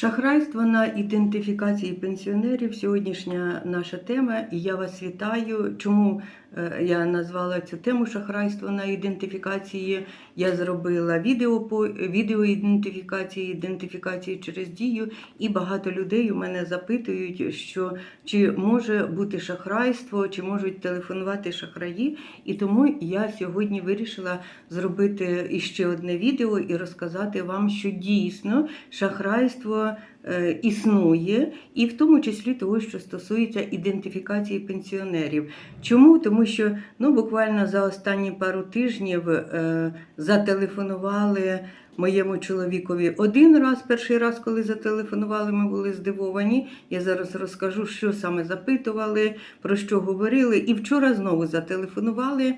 Шахрайство на ідентифікації пенсіонерів сьогоднішня наша тема, і я вас вітаю. Чому я назвала цю тему шахрайство на ідентифікації? Я зробила відео по відеоідентифікації, ідентифікації через дію, і багато людей у мене запитують, що чи може бути шахрайство, чи можуть телефонувати шахраї. І тому я сьогодні вирішила зробити іще одне відео і розказати вам, що дійсно шахрайство е, існує, і в тому числі того, що стосується ідентифікації пенсіонерів. Чому? Тому що ну, буквально за останні пару тижнів е, зателефонували. Моєму чоловікові один раз, перший раз, коли зателефонували, ми були здивовані. Я зараз розкажу, що саме запитували, про що говорили. І вчора знову зателефонували.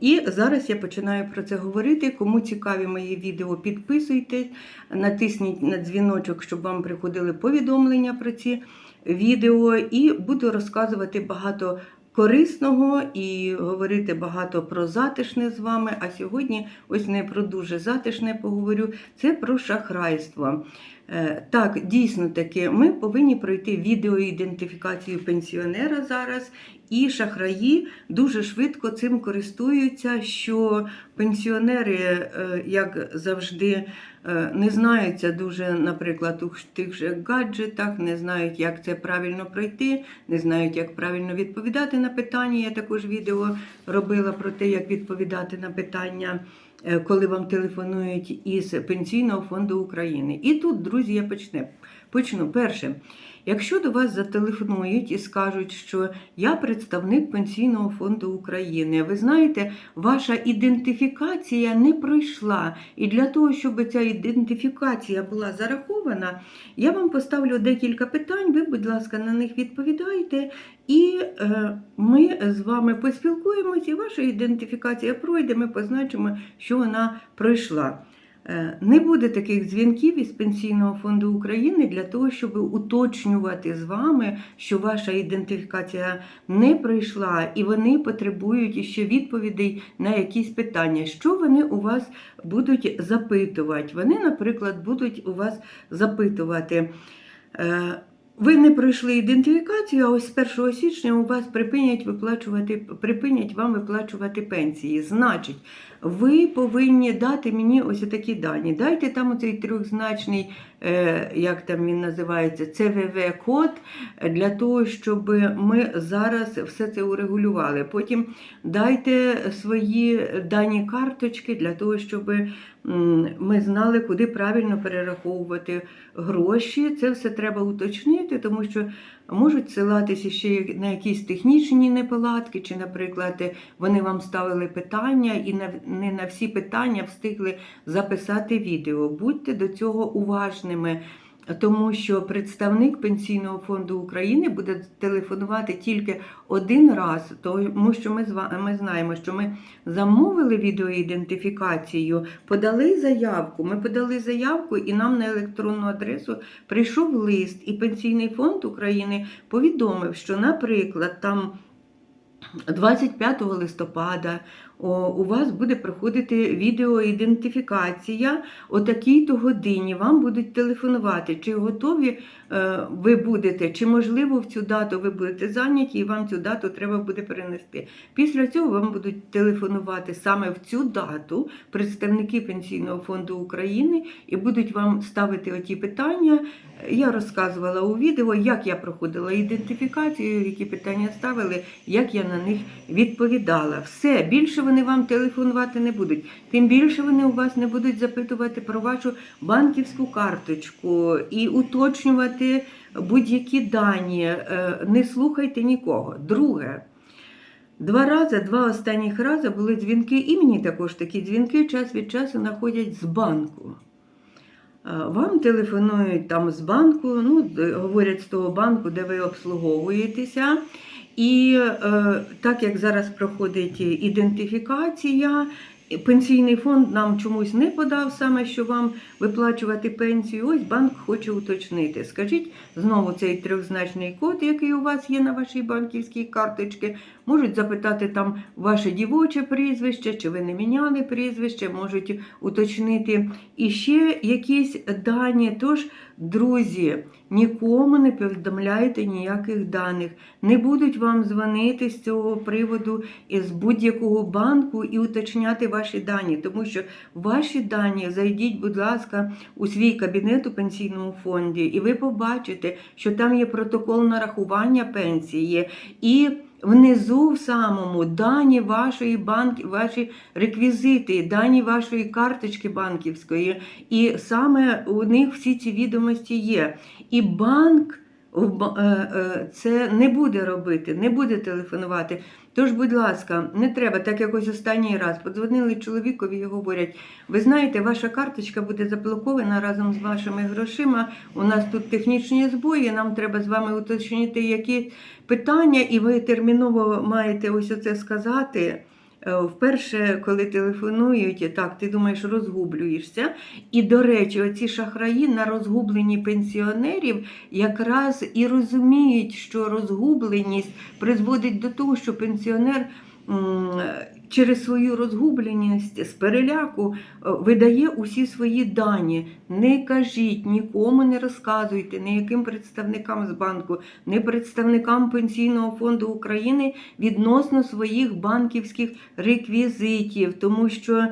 І зараз я починаю про це говорити. Кому цікаві мої відео, підписуйтесь, натисніть на дзвіночок, щоб вам приходили повідомлення про ці відео. І буду розказувати багато корисного і говорити багато про затишне з вами. А сьогодні ось не про дуже затишне поговорю. Це про шахрайство. Е, Так, дійсно таки, ми повинні пройти відеоідентифікацію пенсіонера зараз, і шахраї дуже швидко цим користуються, що пенсіонери, е, як завжди, е, не знаються дуже, наприклад, у тих же гаджетах, не знають, як це правильно пройти, не знають, як правильно відповідати на питання. Я також відео робила про те, як відповідати на питання. Е, Коли вам телефонують із Пенсійного фонду України. І тут, друзі, я почну. Почну. Перше, якщо до вас зателефонують і скажуть, що я представник Пенсійного фонду України, ви знаєте, ваша ідентифікація не пройшла. І для того, щоб ця ідентифікація була зарахована, я вам поставлю декілька питань. Ви, будь ласка, на них відповідаєте, і е, ми з вами поспілкуємося, і ваша ідентифікація пройде, ми позначимо, що вона пройшла. Е, Не буде таких дзвінків із Пенсійного фонду України для того, щоб уточнювати з вами, що ваша ідентифікація не пройшла, і вони потребують іще відповідей на якісь питання. Що вони у вас будуть запитувати? Вони, наприклад, будуть у вас запитувати. е, Ви не пройшли ідентифікацію, а ось з 1 січня у вас припинять виплачувати, припинять вам виплачувати пенсії. Значить, ви повинні дати мені ось такі дані. Дайте там оцей трьохзначний, е, як там він називається, ЦВВ-код для того, щоб ми зараз все це урегулювали. Потім дайте свої дані карточки для того, щоб ми знали, куди правильно перераховувати гроші. Це все треба уточнити, тому що можуть силатися ще на якісь технічні неполадки, чи, наприклад, вони вам ставили питання і не на всі питання встигли записати відео. Будьте до цього уважними. Тому що представник Пенсійного фонду України буде телефонувати тільки один раз, тому що ми ми знаємо, що ми замовили відеоідентифікацію, подали заявку. Ми подали заявку, і нам на електронну адресу прийшов лист, і Пенсійний фонд України повідомив, що, наприклад, там 25 листопада у вас буде проходити відеоідентифікація о такій-то годині. Вам будуть телефонувати, чи готові е, ви будете, чи можливо в цю дату ви будете зайняті, і вам цю дату треба буде перенести. Після цього вам будуть телефонувати саме в цю дату представники Пенсійного фонду України і будуть вам ставити оті питання. Я розказувала у відео, як я проходила ідентифікацію, які питання ставили, як я на них відповідала. Все, більше вони вам телефонувати не будуть. Тим більше вони у вас не будуть запитувати про вашу банківську карточку і уточнювати будь-які дані. Е, Не слухайте нікого. Друге. Два рази, два останніх рази були дзвінки, і мені також такі дзвінки час від часу знаходять з банку. Е, Вам телефонують там з банку, ну, говорять з того банку, де ви обслуговуєтеся. І е, так як зараз проходить ідентифікація, Пенсійний фонд нам чомусь не подав саме, що вам виплачувати пенсію. Ось банк хоче уточнити. Скажіть знову цей трьохзначний код, який у вас є на вашій банківській карточці. Можуть запитати там ваше дівоче прізвище, чи ви не міняли прізвище, можуть уточнити і ще якісь дані. Тож, друзі, нікому не повідомляйте ніяких даних. Не будуть вам дзвонити з цього приводу із будь-якого банку і уточняти ваші дані, тому що ваші дані зайдіть, будь ласка, у свій кабінет у пенсійному фонді, і ви побачите, що там є протокол нарахування пенсії і. Внизу в самому дані вашої банки, ваші реквізити, дані вашої карточки банківської, і саме у них всі ці відомості є. І банк це не буде робити, не буде телефонувати. Тож, будь ласка, не треба, так як ось останній раз подзвонили чоловікові і говорять: ви знаєте, ваша карточка буде заблокована разом з вашими грошима. У нас тут технічні збої, нам треба з вами уточнити, які питання, і ви терміново маєте ось оце сказати. Е, Вперше, коли телефонують, так, ти думаєш, розгублюєшся. І, до речі, оці шахраї на розгубленні пенсіонерів якраз і розуміють, що розгубленість призводить до того, що пенсіонер через свою розгубленість з переляку е, видає усі свої дані. Не кажіть, нікому не розказуйте, ніяким представникам з банку, ні представникам Пенсійного фонду України відносно своїх банківських реквізитів, тому що.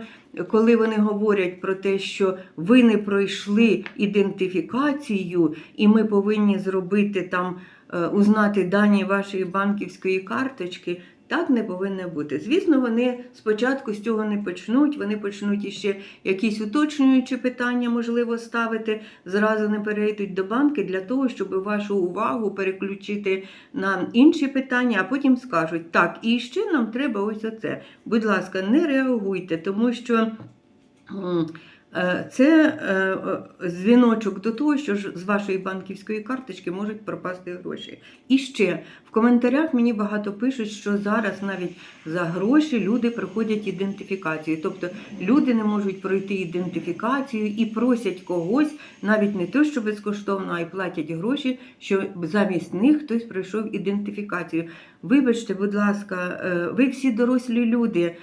Коли вони говорять про те, що ви не пройшли ідентифікацію, і ми повинні зробити там, е, узнати дані вашої банківської карточки, так не повинно бути. Звісно, вони спочатку з цього не почнуть, вони почнуть іще якісь уточнюючі питання, можливо, ставити, зразу не перейдуть до банки для того, щоб вашу увагу переключити на інші питання, а потім скажуть, так, і ще нам треба ось оце. Будь ласка, не реагуйте, тому що. Е, Це е, е, дзвіночок до того, що ж з вашої банківської карточки можуть пропасти гроші. І ще в коментарях мені багато пишуть, що зараз навіть за гроші люди проходять ідентифікацію. Тобто люди не можуть пройти ідентифікацію і просять когось, навіть не то, що безкоштовно, а й платять гроші, що замість них хтось пройшов ідентифікацію. Вибачте, будь ласка, ви всі дорослі люди.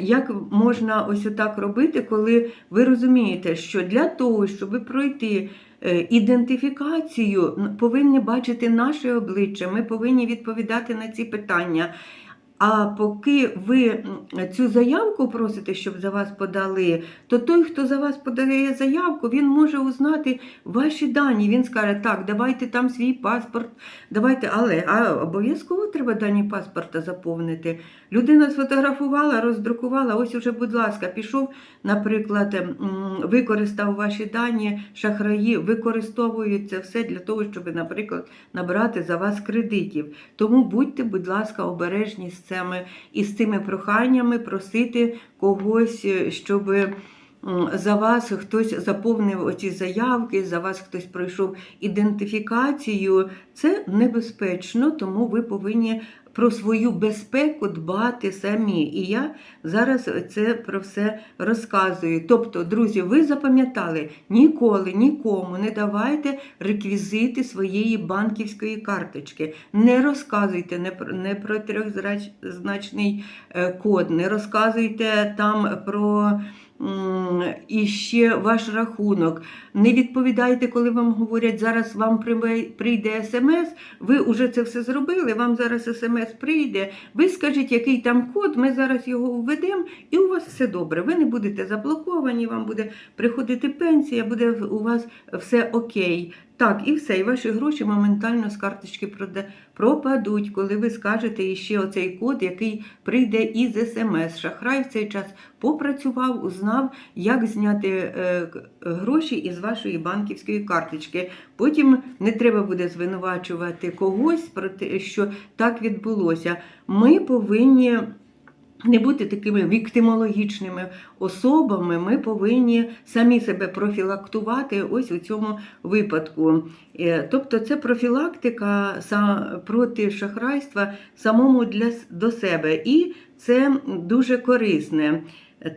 Як можна ось так робити, коли ви розумієте, що для того, щоб пройти е, ідентифікацію, повинні бачити наше обличчя, ми повинні відповідати на ці питання. А поки ви цю заявку просите, щоб за вас подали, то той, хто за вас подає заявку, він може узнати ваші дані. Він скаже, так, давайте там свій паспорт, давайте, але а обов'язково треба дані паспорта заповнити. Людина сфотографувала, роздрукувала. Ось уже, будь ласка, пішов, наприклад, використав ваші дані, шахраї використовують це все для того, щоб, наприклад, набрати за вас кредитів. Тому будьте, будь ласка, обережні з цими і з цими проханнями просити когось, е, щоб. За вас хтось заповнив оці заявки, за вас хтось пройшов ідентифікацію. Це небезпечно, тому ви повинні про свою безпеку дбати самі. І я зараз це про все розказую. Тобто, друзі, ви запам'ятали, ніколи нікому не давайте реквізити своєї банківської карточки. Не розказуйте не про, не про трьохзначний е, код, не розказуйте там про. І ще ваш рахунок. Не відповідайте, коли вам говорять, зараз вам прийде смс, ви вже це все зробили, вам зараз смс прийде. Ви скажіть, який там код, ми зараз його введемо, і у вас все добре. Ви не будете заблоковані, вам буде приходити пенсія, буде у вас все окей. Так, і все, і ваші гроші моментально з карточки пропадуть, коли ви скажете іще оцей код, який прийде із смс. Шахрай в цей час попрацював, узнав, як зняти е, гроші із вашої банківської карточки. Потім не треба буде звинувачувати когось про те, що так відбулося. Ми повинні. Не бути такими віктимологічними особами, ми повинні самі себе профілактувати ось у цьому випадку. Е, Тобто це профілактика проти шахрайства самому для до себе, і це дуже корисне.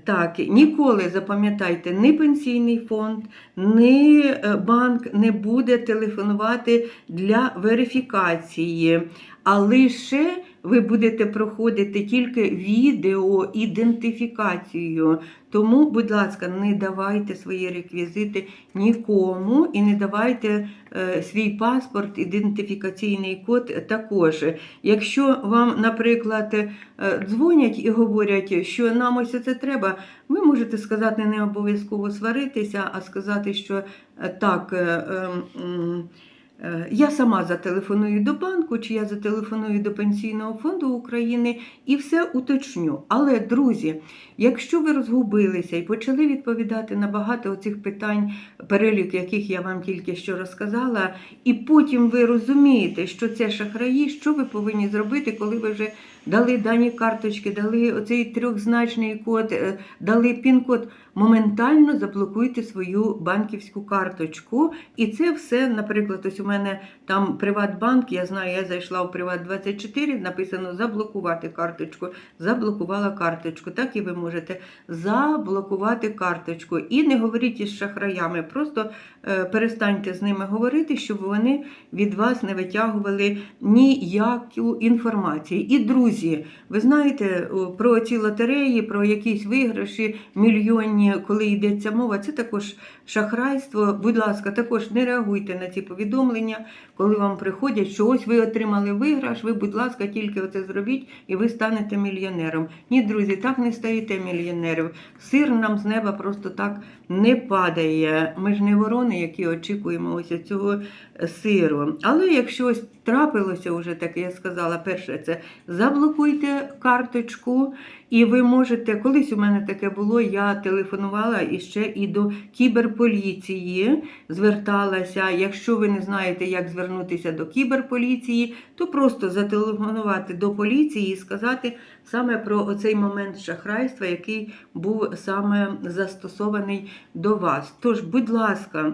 Так, ніколи запам'ятайте, ні пенсійний фонд, ні е, банк не буде телефонувати для верифікації, а лише ви будете проходити тільки відеоідентифікацію. Тому, будь ласка, не давайте свої реквізити нікому і не давайте е, свій паспорт, ідентифікаційний код також. Якщо вам, наприклад, е, дзвонять і говорять, що нам ось це треба, ви можете сказати не обов'язково сваритися, а сказати, що е, так. е, Е, Я сама зателефоную до банку, чи я зателефоную до Пенсійного фонду України і все уточню. Але, друзі, якщо ви розгубилися і почали відповідати на багато оцих питань, перелік яких я вам тільки що розказала, і потім ви розумієте, що це шахраї, що ви повинні зробити, коли ви вже дали дані карточки, дали оцей трьохзначний код, е, дали пін-код, моментально заблокуйте свою банківську карточку. І це все, наприклад, ось у мене там Приватбанк, я знаю, я зайшла у Приват24, написано заблокувати карточку, заблокувала карточку. Так і ви можете заблокувати карточку. І не говоріть із шахраями, просто е, перестаньте з ними говорити, щоб вони від вас не витягували ніяку інформацію. І друзі, ви знаєте про ці лотереї, про якісь виграші мільйонні, коли йдеться мова, це також шахрайство. Будь ласка, також не реагуйте на ці повідомлення, коли вам приходять, що ось ви отримали виграш, ви, будь ласка, тільки оце зробіть і ви станете мільйонером. Ні, друзі, так не стаєте мільйонером. Сир нам з неба просто так не падає. Ми ж не ворони, які очікуємо ось цього сиру. Але якщо ось трапилося вже таке, я сказала, перше, це заблокуйте карточку, і ви можете, колись у мене таке було, я телефонувала іще і до кіберполіції, зверталася. Якщо ви не знаєте, як звернутися до кіберполіції, то просто зателефонувати до поліції і сказати саме про оцей момент шахрайства, який був саме застосований до вас. Тож, будь ласка.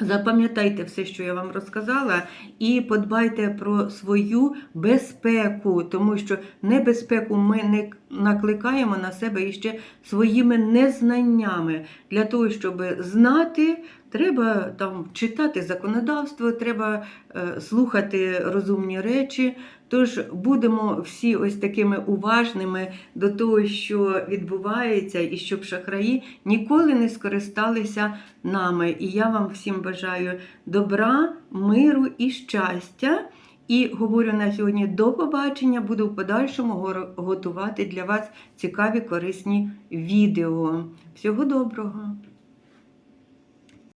Запам'ятайте все, що я вам розказала, і подбайте про свою безпеку, тому що небезпеку ми не накликаємо на себе іще своїми незнаннями. Для того, щоб знати, треба там читати законодавство, треба е, слухати розумні речі. Тож будемо всі ось такими уважними до того, що відбувається, і щоб шахраї ніколи не скористалися нами. І я вам всім бажаю добра, миру і щастя. І говорю на сьогодні до побачення. Буду в подальшому готувати для вас цікаві корисні відео. Всього доброго!